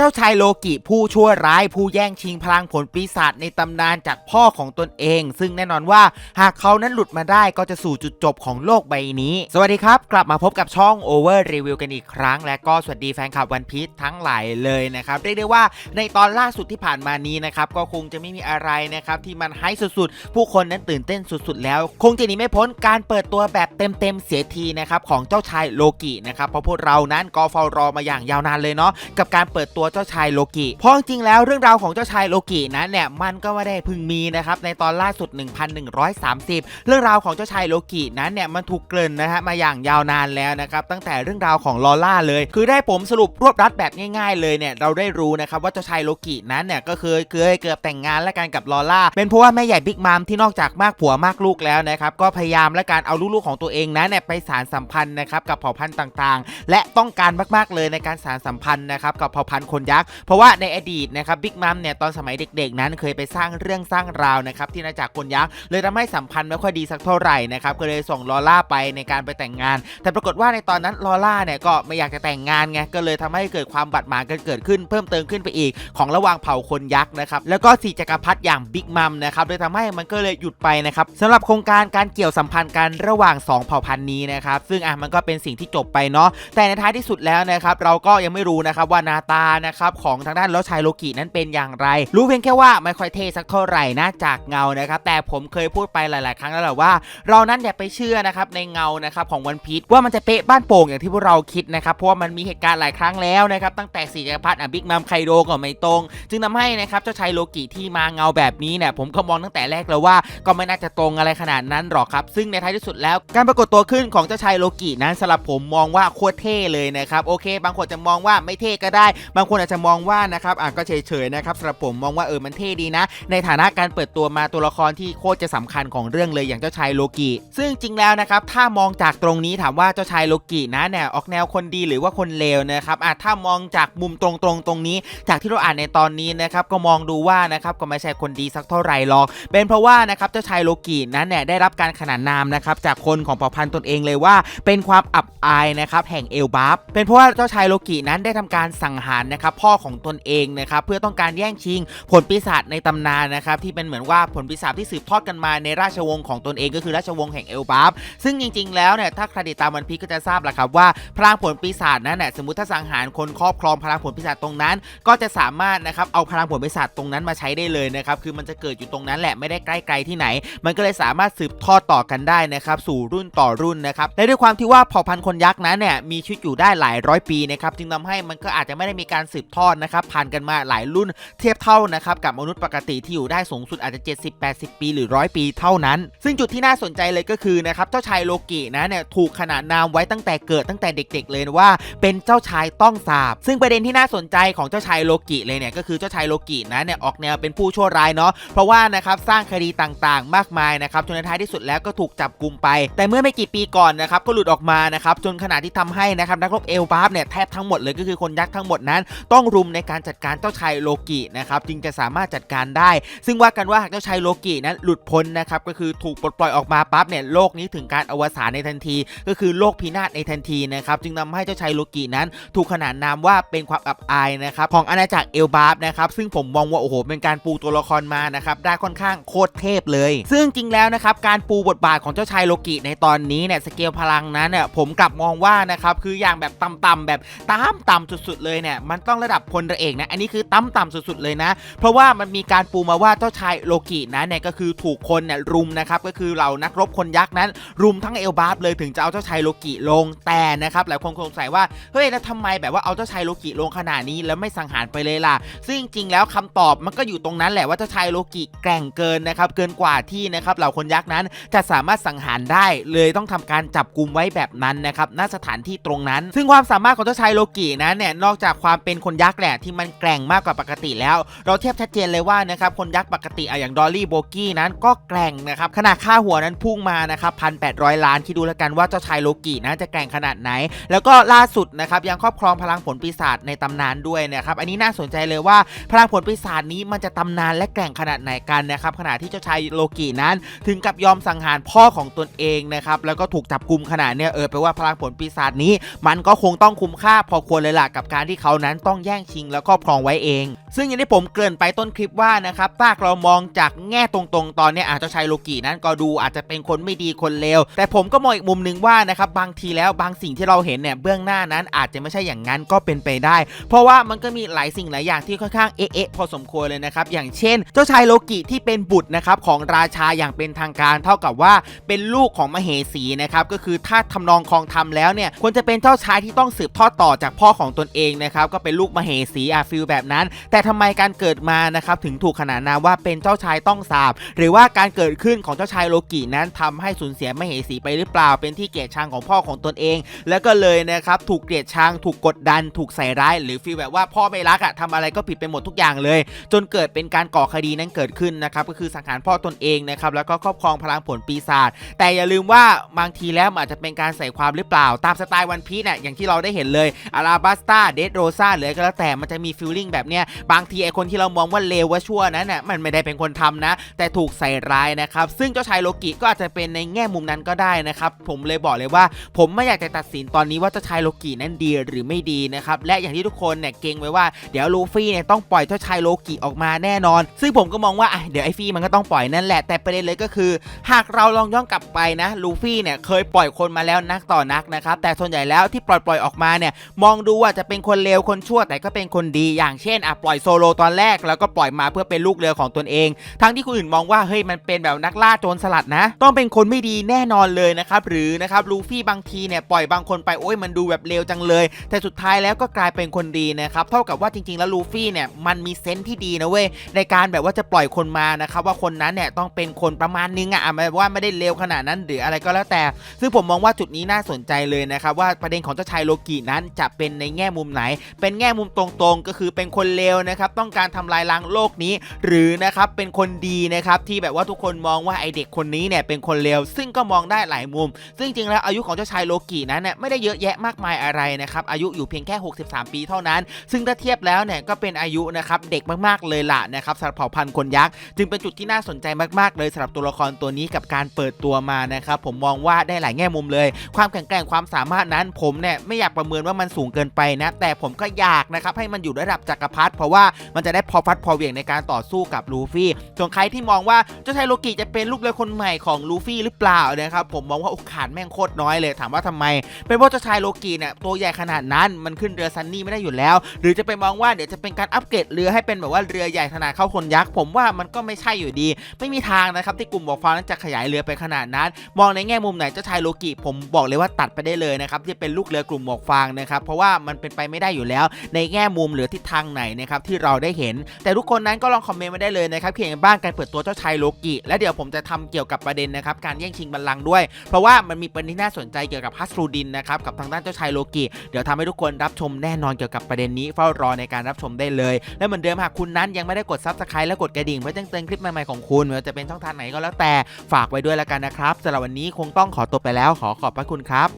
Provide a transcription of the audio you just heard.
เจ้าชายโลกิผู้ชั่วร้ายผู้แย่งชิงพลังผลปีศาจในตำนานจากพ่อของตนเอง ซึ่งแน่นอนว่าหากเขานั้นหลุดมาได้ก็จะสู่จุดจบของโลกใบนี้ สวัสดีครับ กลับมาพบกับช่อง Over Review กันอีกครั้ง และก็สวัสดีแฟนคลับวันพี e ทั้งหลายเลยนะครับเรียกได้ว่าในตอนล่าสุดที่ผ่านมานี้นะครับก็คงจะไม่มีอะไรนะครับที่มันให้สุดๆ ผู้คนนั้นตื่นเต้นสุดๆ แล้ว คงจะหนีไม่พ้นการเปิดตัวแบบเต็มๆเสียทีนะครับของเจ้าชายโลกินะครับเพราะพวกเรานั้นก็เฝ้ารอมาอย่างยาวนานเลยเนาะกับการเปิดตัวเจ้าชายโลกิเพราะจริงแล้วเรื่องราวของเจ้าชายโลกินั้นเนี่ยมันก็ไม่ได้พึงมีนะครับในตอนล่าสุด 1130 เรื่องราวของเจ้าชายโลกินั้นเนี่ยมันถูกเกริ่นนะฮะมาอย่างยาวนานแล้วนะครับตั้งแต่เรื่องราวของลอล่าเลย คือได้ผมสรุปรวบรัดแบบง่าย ๆ เลยเนี่ยเราได้รู้นะครับว่าเจ้าชายโลกินั้นเนี่ยก็เคยเคยเกือบแต่งงานและกันกับลอล่าเป็นเพราะว่าแม่ใหญ่บิ๊กมัมที่นอกจากมากผัวมากลูกแล้วนะครับก็พยายามและการเอาลูกๆของตัวเองนั้นเนี่ยไปสารสัมพันธ์นะครับกับเผ่าพันธุ์ต่างๆ และต้องการมากๆเลยในการสารสัมพันธ์นะครับกับเผ่าพันธุ์คนยักษ์ เพราะว่าในอดีตนะครับบิ๊กมัมเนี่ยตอนสมัยเด็กๆ นั้นเคยไปสร้างเรื่องสร้างราวนะครับที่นาจากคนยักษ์เลยทำให้สัมพันธ์ไม่ค่อยดีสักเท่าไหร่นะครับก็เลยส่งลอล่าไปในการไปแต่งงาน แต่ปรากฏว่าในตอนนั้นลอล่าเนี่ยก็ไม่อยากจะแต่งงานไงก็เลยทำให้เกิดความบาดหมางกันเกิดขึ้นเพิ่มเติมขึ้นไปอีก ของระหว่างเผ่าคนยักษ์นะครับแล้วก็สีจักรพรรดิอย่างบิ๊กมัมนะครับเลยทำให้มันก็เลยหยุดไปนะครับสำหรับโครงการการเกี่ยวสัมพันธ์กันระหว่างสองเผ่าพันธุ์นี้นะครับซึ่งอะมันก็เป็นสิ่งที่จบไปเนาะแต่ในท้ายที่สุดแล้วนะครับเราก็ยังไม่รู้นะครับว่านาตานะครับของทางด้านลอชายโลกินั้นเป็นอย่างไร รู้เพียงแค่ว่าไม่ค่อยเท่สักเท่าไหร่นะจากเงานะครับแต่ผมเคยพูดไปหลาย ๆ ครั้งแล้วแหละว่า เรานั้นอย่าไปเชื่อนะครับในเงานะครับของวันพีชว่ามันจะเป๊ะบ้านโป่งอย่างที่พวกเราคิดนะครับเพราะว่ามันมีเหตุการณ์หลายครั้งแล้วนะครับตั้งแต่สี่จักรพรรดิอะบิ๊กมัมไคโดก็ไม่ตรง จึงทำให้นะครับเจ้าชายโลกิที่มาเงาแบบนี้เนี่ยผมก็มองตั้งแต่แรกแล้วว่าก็ไม่น่าจะตรงอะไรขนาดนั้นหรอกครับ ซึ่งในท้ายที่สุดแล้วการปรากฏตัวขึ้นของเจ้าชายโลกินั้นสำหรับผมมองว่าโคตรเท่เลยนะครับโอเค บางคนจะมองว่าไม่เท่ก็ได้ บางคนอาจจะมองว่านะครับอะก็เฉยๆนะครับสำหรับผมมองว่าเออมันเท่ดีนะ ในฐานะการเปิดตัวมาตัวละครที่โคตรจะสำคัญของเรื่องเลยอย่างเจ้าชายโลกิ ซึ่งจริงแล้วนะครับถ้ามองจากตรงนี้ถามว่าเจ้าชายโลกินะเนี่ยออกแนวคนดีหรือว่าคนเลวนะครับอะถ้ามองจากมุมตรงๆตรงนี้ จากที่เราอ่านในตอนนี้นะครับก็มองดูว่านะครับก็ไม่ใช่คนดีสักเท่าไหร่หรอก เป็นเพราะว่านะครับเจ้าชายโลกินั้นเนี่ยได้รับการขนานนามนะครับจากคนของเผ่าพันธุ์ตนเองเลยว่า เป็นความอับอายนะครับแห่งเอลบัฟเป็นเพราะว่าเจ้าชายโลกินั้นได้ทำการสังหารนะครับพ่อของตนเองนะครับเพื่อต้องการแย่งชิง ผลปีศาจในตำนานนะครับที่เป็นเหมือนว่าผลปีศาจที่สืบทอดกันมาในราชวงศ์ของตนเองก็คือราชวงศ์แห่งเอลบัฟซึ่งจริง ๆ แล้วเนี่ยถ้าใครติดตามวันพีก็จะทราบแหละครับว่าพลังผลปีศาจนั้นเนี่ยสมมติถ้าสังหารคนครอบครองพลังผลปีศาจตรงนั้น ก็จะสามารถนะครับเอาพลังผลปีศาจตรงนั้นมาใช้ได้เลยนะครับคือมันจะเกิดอยู่ตรงนั้นแหละไม่ได้ใกล้ไกลที่ไหน มันก็เลยสามารถสืบทอดต่อกันได้นะครับสู่รุ่นต่อรุ่นนะครับและด้วยความที่ว่าเผ่าพันธุ์คนยักษ์นั้นเนี่ยมีชีวิตอยู่ได้หลายร้อยปีนะครับจึงทำให้มันก็อาจจะไม่ได้มีการสืบทอดนะครับผ่านกันมาหลายรุ่นเทียบเท่านะครับกับมนุษย์ปกติที่อยู่ได้สูงสุดอาจจะ 70-80 ปีหรือร้อยปีเท่านั้น ซึ่งจุดที่น่าสนใจเลยก็คือนะครับเจ้าชายโลกินะเนี่ยถูกขนานนามไว้ตั้งแต่เกิดตั้งแต่เด็ก ๆ เลยว่าเป็นเจ้าชายต้องสาบ ซึ่งประเด็นที่น่าสนใจของเจ้าชายโลกิเลยเนี่ยก็คือเจ้าชายโลกินะเนี่ยออกแนวเป็นผู้ชั่วร้ายเนาะเพราะว่านะครับสร้างคดีต่างๆ มากมายนะครับจนในท้ายที่สุดแล้วก็ถูกจับกลุ่มไป แต่เมื่อไม่กี่ปีก่อนนะครับก็หลุดออกมานะครับจนขนาดที่ทำให้นะครับนักรบเอลบาฟเนี่ยแทบทั้งหมดเลยก็คือคนยักษ์ทั้งหมดนั้นต้องรุมในการจัดการเจ้าชายโลกินะครับจึงจะสามารถจัดการได้ ซึ่งว่ากันว่าหากเจ้าชายโลกินั้นหลุดพ้นนะครับก็คือถูกปลดปล่อยออกมาปั๊บเนี่ยโลกนี้ถึงการอวสานในทันที ก็คือโลกพินาศในทันทีนะครับจึงทำให้เจ้าชายโลกินั้น ถูกขนานนามว่าเป็นความอับอายนะครับของอาณาจักรเอลบาฟนะครับซึ่งผมมองว่าโอ้โหเป็นการปูตัวละครมานะครับได้ค่อนข้างโคตรเทพเลย ซึ่งจริงแล้วนะครับการปูบทบาทของเจ้าชายโลกิในตอนนี้เนี่ยสเกลพลังนั้นเนี่ยผมกลับมองว่านะครับคืออย่างแบบต่ำๆแบบต่ำต่ำสุดๆเลยเนี่ยมันต้องระดับพลเอกนะ อันนี้คือต่ำต่ำสุดๆเลยนะ เพราะว่ามันมีการปูมาว่าเจ้าชายโลกินะเนี่ยก็คือถูกคนเนี่ยรุมนะครับก็คือเหล่านักรบคนยักษ์นั้นรุมทั้งเอลบาฟเลยถึงจะเอาเจ้าชายโลกิลงแต่นะครับหลายคนสงสัยว่าเฮ้ยแล้วทำไมแบบว่าเอาเจ้าชายโลกิลงขนาดนี้แล้วไม่สังหารไปเลยล่ะ ซึ่งจริงๆแล้วคำตอบมันก็อยู่ตรงนั้นแหละว่าเจ้าชายโลกิแกร่งเกินนะครับเกินกว่าที่นะครับเหล่าคนยักษ์นั้นจะสามารถสังหารได้เลยต้องทำการจับกลุมไว้แบบนั้นนะครับณสถานที่ตรงนั้น ซึ่งความสามารถของเจ้าชายโลกินั้นเนี่ยนอกจากความเป็นคนยักษ์แหละที่มันแกร่งมากกว่าปกติแล้ว เราเทียบชัดเจนเลยว่านะครับคนยักษ์ปกติอะอย่างดอลลี่โบกี้นั้นก็แกร่งนะครับขนาดค่าหัวนั้นพุ่งมานะครับพันแปดร้อยล้านคิดดูแล้วกันว่าเจ้าชายโลกินะจะแกร่งขนาดไหน แล้วก็ล่าสุดนะครับยังครอบครองพลังผลปีศาจในตำนานด้วยนะครับอันนี้น่าสนใจเลยว่าพลังผลปีศาจนี้มันจะตำนานและแกร่งขนาดไหนกันนะครับขณะที่เจ้าชายโลกินั้น ถึงกับยอมสังหารพ่อของตนเองนะครับแล้วก็ถูกจับกลุ่มขนาดเนี้ยเออแปลว่าพลังผลปีศาจนี้ มันก็คงต้องคุ้มค่าพอควรเลยล่ะกับการที่เขานั้นต้องแย่งชิงแล้วครอบครองไว้เอง ซึ่งอย่างที่ผมเกริ่นไปต้นคลิปว่านะครับถ้าเรามองจากแง่ตรงๆ ตอนนี้อาจจะใช้โลกินั้นก็ดูอาจจะเป็นคนไม่ดีคนเลวแต่ผมก็มองอีกมุมหนึงว่านะครับบางทีแล้วบางสิ่งที่เราเห็นเนี่ยเบื้องหน้านั้นอาจจะไม่ใช่อย่างนั้นก็เป็นไปได้ เพราะว่ามันก็มีหลายสิ่งหลายอย่างที่ค่อนข้างเอ๊ะพอสมควรเลยนะครับอย่างเช่น เจ้าชายโลกิที่เป็นบุตรนะครับของราชาอย่างเป็นทางการเท่ากับว่าเป็นลูกของมเหสีนะครับก็คือถ้าทำนองครองธรรมแล้วเนี่ยควรจะเป็นเจ้าชายที่ต้องสืบทอดต่อจากพ่อของตนเองนะครับก็เป็นลูกมเหสีอาฟิลแบบนั้น แต่ทำไมการเกิดมานะครับถึงถูกขนานนามว่าเป็นเจ้าชายต้องสาบ หรือว่าการเกิดขึ้นของเจ้าชายโลกินั้นทำให้สูญเสียมเหสีไปหรือเปล่า เป็นที่เกลียดชังของพ่อของตนเอง แล้วก็เลยนะครับถูกเกลียดชังถูกกดดัน ถูกใส่ร้าย หรือฟีลแบบว่าพ่อไม่รักอะทำอะไรก็ผิดไปหมดทุกอย่างเลย จนเกิดเป็นการก่อคดีนั้นเกิดขึ้นนะครับก็คือสังหารพ่อตนเองนะครับแล้วก็ครอบครองพลังผลปีศาจแต่อย่าลืมว่าบางทีแล้วอาจจะเป็นการใส่ความหรือเปล่า ตามสไตล์วันพีซเนี่ยอย่างที่เราได้เห็นเลยอาราบัสตาเดดโรซาหรือไรก็แล้วแต่มันจะมีฟีลลิ่งแบบเนี้ยบางทีไอคนที่เรามองว่าเลวว่าชั่วนั้นน่ะมันไม่ได้เป็นคนทำนะ แต่ถูกใส่ร้ายนะครับ ซึ่งเจ้าชายโลกิก็อาจจะเป็นในแง่มุมนั้นก็ได้นะครับ ผมเลยบอกเลยว่า ผมไม่อยากจะตัดสินตอนนี้ว่าเจ้าชายโลกินั้นดีหรือไม่ดีนะครับและอย่างที่ทุกคนเนี่ยเก่งไว้ว่าเดี๋ยวลูฟี่เนี่ยต้องปล่อยเจ้าชายโลกิออกมาแน่นอน ซึ่งผมก็มองว่าอะเดี๋ยวไอฟี่มันก็ต้องปล่อยนั่นแหละแต่ประเด็นเลยก็คือ หากเราลองย้อนกลับไปนะลูฟี่เนี่ยเคยปล่อยคนมาแล้วนักต่อนักนะครับแต่ส่วนใหญ่แล้วที่ปล่อยปล่อยออกมาเนี่ยมองดูว่าจะเป็นคนเลวคนชั่วแต่ก็เป็นคนดีอย่างเช่นอะปล่อยโซโลตอนแรกแล้วก็ปล่อยมาเพื่อเป็นลูกเรือของตนเอง ทั้งที่คนอื่นมองว่าเฮ้ยมันเป็นแบบนักล่าโจรสลัดนะ ต้องเป็นคนไม่ดีแน่นอนเลยนะครับหรือนะครับลูฟี่บางทีเนี่ยปล่อยบางคนไปโอ้ยมันดูแบบเลวจังเลย แต่สุดท้ายแล้วก็กลายเป็นคนดีนะครับเท่ากับว่าจริง ๆ แล้วลูฟี่เนี่ยมันมีเซนส์ที่ดีนะเว้ยในการแบบว่าจะปล่อยคนมานะครับว่าคนนั้นเนี่ยต้องเป็นคนประมาณนึงอะอะว่าไม่ได้เลวขนาดนั้นหรืออะไรก็แล้วแต่ ซึ่งผมมองว่าจุดนี้น่าสนใจเลยนะครับว่าประเด็นของเจ้าชายโลกินั้นจะเป็นในแง่มุมไหน เป็นแง่มุมตรงๆ ก็คือเป็นคนเลวนะครับต้องการทำลายล้างโลกนี้ หรือนะครับเป็นคนดีนะครับที่แบบว่าทุกคนมองว่าไอเด็กคนนี้เนี่ยเป็นคนเลวซึ่งก็มองได้หลายมุม ซึ่งจริงๆแล้วอายุของเจ้าชายโลกินั้นเนี่ยไม่ได้เยอะแยะมากมายอะไรนะครับอายุอยู่เพียงแค่ 63 ปีเท่านั้น ซึ่งถ้าเทียบแล้วเนี่ยก็เป็นอายุนะครับเด็กมากๆเลยล่ะนะครับสำหรับเผ่าพันธุ์คนยักษ์จึงเป็นจุดที่น่าสนใจมากๆ เลยสำหรับตัวละครตัวนี้กับการเปิดตัวมานะครับผมมองว่าได้หลายแง่มุมเลย ความแข็งแกร่งความสามารถนั้นผมเนี่ยไม่อยากประเมินว่ามันสูงเกินไปนะแต่ผมก็อยากนะครับให้มันอยู่ระดับจักรพรรดิเพราะว่ามันจะได้พอฟัดพอเหวี่ยงในการต่อสู้กับลูฟี่ส่วนใครที่มองว่าเจ้าชายโลกิจะเป็นลูกเรือคนใหม่ของลูฟี่หรือเปล่านะครับผมมองว่าโอกาสแม่งโคตรน้อยเลยถามว่าทำไม เป็นเพราะเจ้าชายโลกิเนี่ยตัวใหญ่ขนาดนั้นมันขึ้นเรือซันนี่ไม่ได้อยู่แล้ว หรือจะไปมองว่าเดี๋ยวจะเป็นการอัปเกรดเรือให้เป็นแบบว่าเรือใหญ่ขนาดเข้าคนยักษ์ผมว่ามันก็ไม่ใช่อยู่ดี ไม่มีทางนะครับที่กลุ่มบอกฟ้านั้นจะขยายเรือไปขนาดนั้น มองในแง่มุมไหนเจ้าชายโลกิผมบอกเลยว่าตัดไปได้เลยนะครับที่เป็นลูกเรือกลุ่มหมวกฟางนะครับเพราะว่ามันเป็นไปไม่ได้อยู่แล้วในแง่มุมหรือทิศทางไหนนะครับที่เราได้เห็น แต่ทุกคนนั้นก็ลองคอมเมนต์มาได้เลยนะครับเขียนบ้างการเปิดตัวเจ้าชายโลกิ และเดี๋ยวผมจะทำเกี่ยวกับประเด็นนะครับการแย่งชิงบัลลังก์ด้วย เพราะว่ามันมีประเด็นที่น่าสนใจเกี่ยวกับฮัสรูดินนะครับกับทางด้านเจ้าชายโลกิ เดี๋ยวทำให้ทุกคนรับชมแน่นอนเกี่ยวกับประเด็นนี้เฝ้ารอในการรับชมได้เลย และเหมือนเดิมหากคุณนั้นยังไม่ได้กดซับสไครต์และกดกระดิ่งเพื่อแจ้งเตือนคลิปใหม่ๆของคุณไม่ว่าจะเป็นช่องทางไหนก็แล้วแต่ฝากไว้ด้วยแล้วกันนะครับสำหรับวันนี้คงต้องขอตัวไปแล้วขอขอบพระคุณครับ